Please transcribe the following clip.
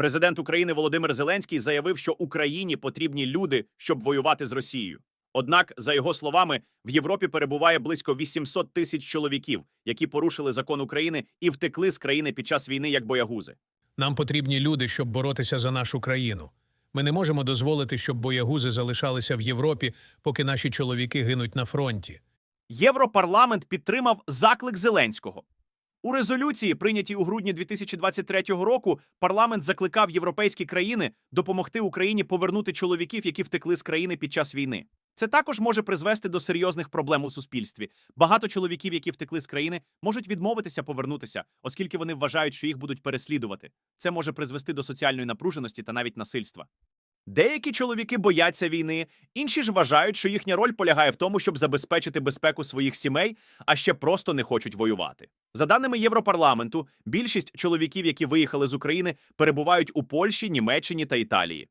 Президент України Володимир Зеленський заявив, що Україні потрібні люди, щоб воювати з Росією. Однак, за його словами, в Європі перебуває близько 800 тисяч чоловіків, які порушили закон України і втекли з країни під час війни як боягузи. Нам потрібні люди, щоб боротися за нашу країну. Ми не можемо дозволити, щоб боягузи залишалися в Європі, поки наші чоловіки гинуть на фронті. Європарламент підтримав заклик Зеленського. У резолюції, прийнятій у грудні 2023 року, парламент закликав європейські країни допомогти Україні повернути чоловіків, які втекли з країни під час війни. Це також може призвести до серйозних проблем у суспільстві. Багато чоловіків, які втекли з країни, можуть відмовитися повернутися, оскільки вони вважають, що їх будуть переслідувати. Це може призвести до соціальної напруженості та навіть насильства. Деякі чоловіки бояться війни, інші ж вважають, що їхня роль полягає в тому, щоб забезпечити безпеку своїх сімей, а ще просто не хочуть воювати. За даними Європарламенту, більшість чоловіків, які виїхали з України, перебувають у Польщі, Німеччині та Італії.